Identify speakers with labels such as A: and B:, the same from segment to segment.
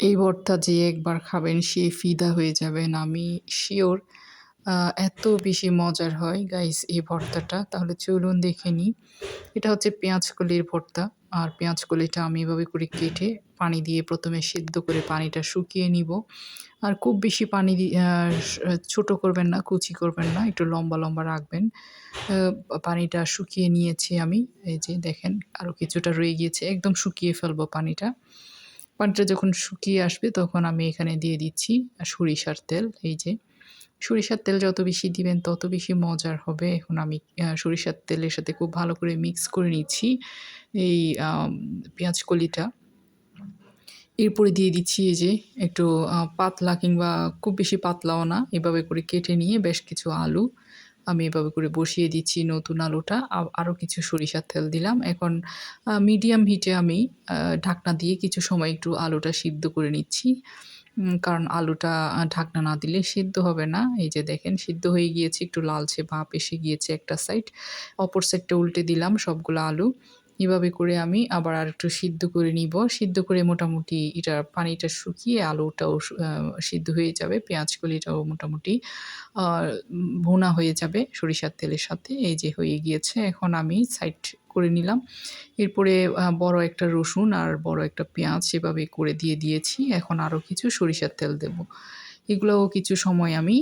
A: এই ভর্তা যে একবার খাবেন, সে ফিদা হয়ে যাবেন আমি শিওর এত বেশি মজার হয় গাইস এই ভর্তাটা। তাহলে চলুন দেখে নিই। এটা হচ্ছে পেঁয়াজ কলির ভর্তা। আর পেঁয়াজ কলিটা আমি এভাবে করে কেটে পানি দিয়ে প্রথমে সেদ্ধ করে পানিটা শুকিয়ে নিব। আর খুব বেশি পানি ছোট করবেন না, কুচি করবেন না, একটু লম্বা লম্বা রাখবেন। পানিটা শুকিয়ে নিয়েছি আমি। এই যে দেখেন আরও কিছুটা রয়ে গিয়েছে। একদম শুকিয়ে ফেলব পানিটা। পানিটা যখন শুকিয়ে আসবে তখন আমি এখানে দিয়ে দিচ্ছি সরিষার তেল, এই যে। সরিষার তেল যত বেশি দিবেন তত বেশি মজার হবে। এখন আমি সরিষার তেলের সাথে খুব ভালো করে মিক্স করে নিচ্ছি এই পেঁয়াজ কলিটা। এরপরে দিয়ে দিচ্ছি এই যে একটু পাতলা কিংবা খুব বেশি পাতলাও না, এভাবে করে কেটে নিয়ে বেশ কিছু আলু আমি এভাবে করে বসিয়ে দিচ্ছি নতুন আলুটা। আরও কিছু সরিষার তেল দিলাম। এখন মিডিয়াম হিটে আমি ঢাকনা দিয়ে কিছু সময় একটু আলুটা সিদ্ধ করে নিচ্ছি। কারণ আলুটা ঢাকনা না দিলে সিদ্ধ হবে না। এই যে দেখেন, সিদ্ধ হয়ে গিয়েছে, একটু লালচে ভাপ এসে গিয়েছে একটা সাইড অপর সাইডটা উল্টে দিলাম সবগুলো আলু। এভাবে করে আমি আবার আর একটু সিদ্ধ করে নিব। সিদ্ধ করে মোটামুটি এটা পানিটা শুকিয়ে আলুটাও সিদ্ধ হয়ে যাবে, পেঁয়াজ কলিটাও মোটামুটি ভুনা হয়ে যাবে সরিষার তেলের সাথে। এই যে হয়ে গিয়েছে, এখন আমি সাইড করে নিলাম। এরপরে বড় একটা রসুন আর বড় একটা পেঁয়াজ সেভাবে করে দিয়ে দিয়েছি। এখন আরও কিছু সরিষার তেল দেব। এগুলোও কিছু সময় আমি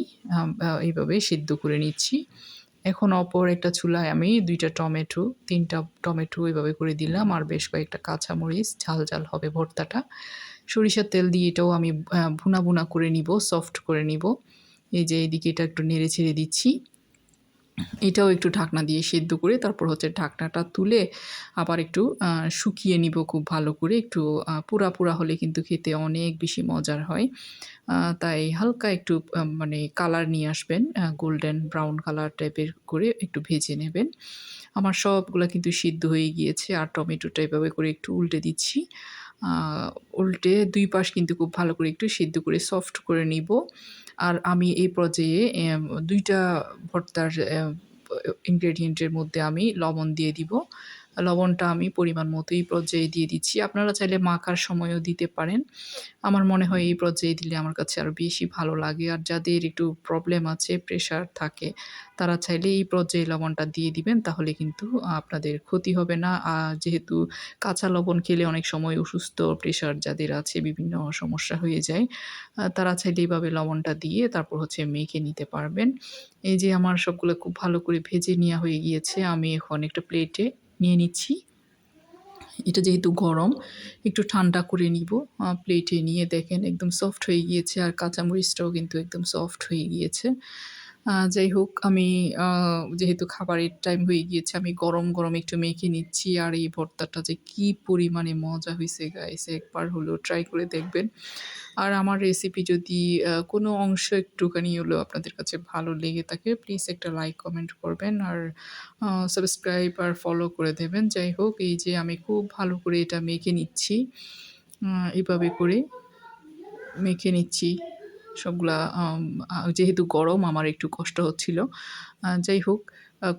A: এইভাবে সিদ্ধ করে নিচ্ছি। এখন অপর একটা চুলায় আমি দুইটা টমেটো, তিনটা টমেটো এভাবে করে দিলাম আর বেশ কয়েকটা কাঁচামরিচ, ঝাল ঝাল হবে ভর্তাটা। সরিষার তেল দিয়ে এটাও আমি ভুনা ভুনা করে নিব সফট করে নিব। এই যে এইদিকে এটা একটু নেড়ে ছেড়ে দিচ্ছি। এটাও একটু ঢাকনা দিয়ে সেদ্ধ করে তারপর হচ্ছে ঢাকনাটা তুলে আবার একটু শুকিয়ে নিব খুব ভালো করে। একটু পুরা পুরা হলে কিন্তু খেতে অনেক বেশি মজার হয়। তাই হালকা একটু মানে কালার নিয়ে আসবেন গোল্ডেন ব্রাউন কালার টাইপের করে একটু ভেজে নেবেন। আমার সবগুলো কিন্তু সিদ্ধ হয়ে গিয়েছে আর টমেটোটা এভাবে করে একটু উল্টে দিচ্ছি। উল্টে দুই পাশ কিন্তু খুব ভালো করে একটু সিদ্ধ করে সফট করে নিব। আর আমি এই পর্যায়ে দুইটা ভর্তার ইনগ্রেডিয়েন্টের মধ্যে আমি লবণ দিয়ে দিব। লবণটা আমি পরিমাণ মতো এই পর্যায়ে দিয়ে দিচ্ছি। আপনারা চাইলে মাখার সময়ও দিতে পারেন। আমার মনে হয় এই পর্যায়ে দিলে আমার কাছে আরও বেশি ভালো লাগে। আর যাদের একটু প্রবলেম আছে প্রেশার থাকে, তারা চাইলে এই পর্যায়ে লবণটা দিয়ে দিবেন, তাহলে কিন্তু আপনাদের ক্ষতি হবে না। আর যেহেতু কাঁচা লবণ খেলে অনেক সময় অসুস্থ প্রেশার যাদের আছে, বিভিন্ন সমস্যা হয়ে যায় তারা চাইলে এইভাবে লবণটা দিয়ে তারপর হচ্ছে মেখে নিতে পারবেন। এই যে আমার সবগুলো খুব ভালো করে ভেজে নেওয়া হয়ে গিয়েছে, আমি এখন একটা প্লেটে নিয়ে নিচ্ছি। এটা যেহেতু গরম, একটু ঠান্ডা করে নিব। প্লেটে নিয়ে দেখেন, একদম সফট হয়ে গিয়েছে, আর কাঁচামরিচটাও কিন্তু একদম সফট হয়ে গিয়েছে। যাই হোক, আমি যেহেতু খাবারের টাইম হয়ে গিয়েছে, আমি গরম গরম একটু মেখে নিচ্ছি। আর এই ভর্তাটা যে কি পরিমাণে মজা হয়েছে গাইছে একবার হলেও ট্রাই করে দেখবেন। আর আমার রেসিপি যদি কোনো অংশ একটুখানি হলেও আপনাদের কাছে ভালো লেগে থাকে প্লিজ একটা লাইক কমেন্ট করবেন। আর সাবস্ক্রাইব আর ফলো করে দেবেন। যাই হোক, এই যে আমি খুব ভালো করে এটা মেখে নিচ্ছি। এভাবে করে মেখে নিচ্ছি। সবগুলা যেহেতু গরম, আমার একটু কষ্ট হচ্ছিল। যাই হোক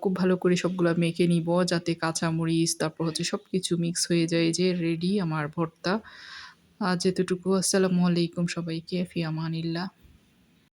A: খুব ভালো করে সবগুলো মেখে নিব, যাতে কাঁচামরিচ, তারপর হচ্ছে সব কিছু মিক্স হয়ে যায়, যে রেডি আমার ভর্তা। যেতটুকু, আসসালামু আলাইকুম সবাইকে ফিয়ামানিল্লা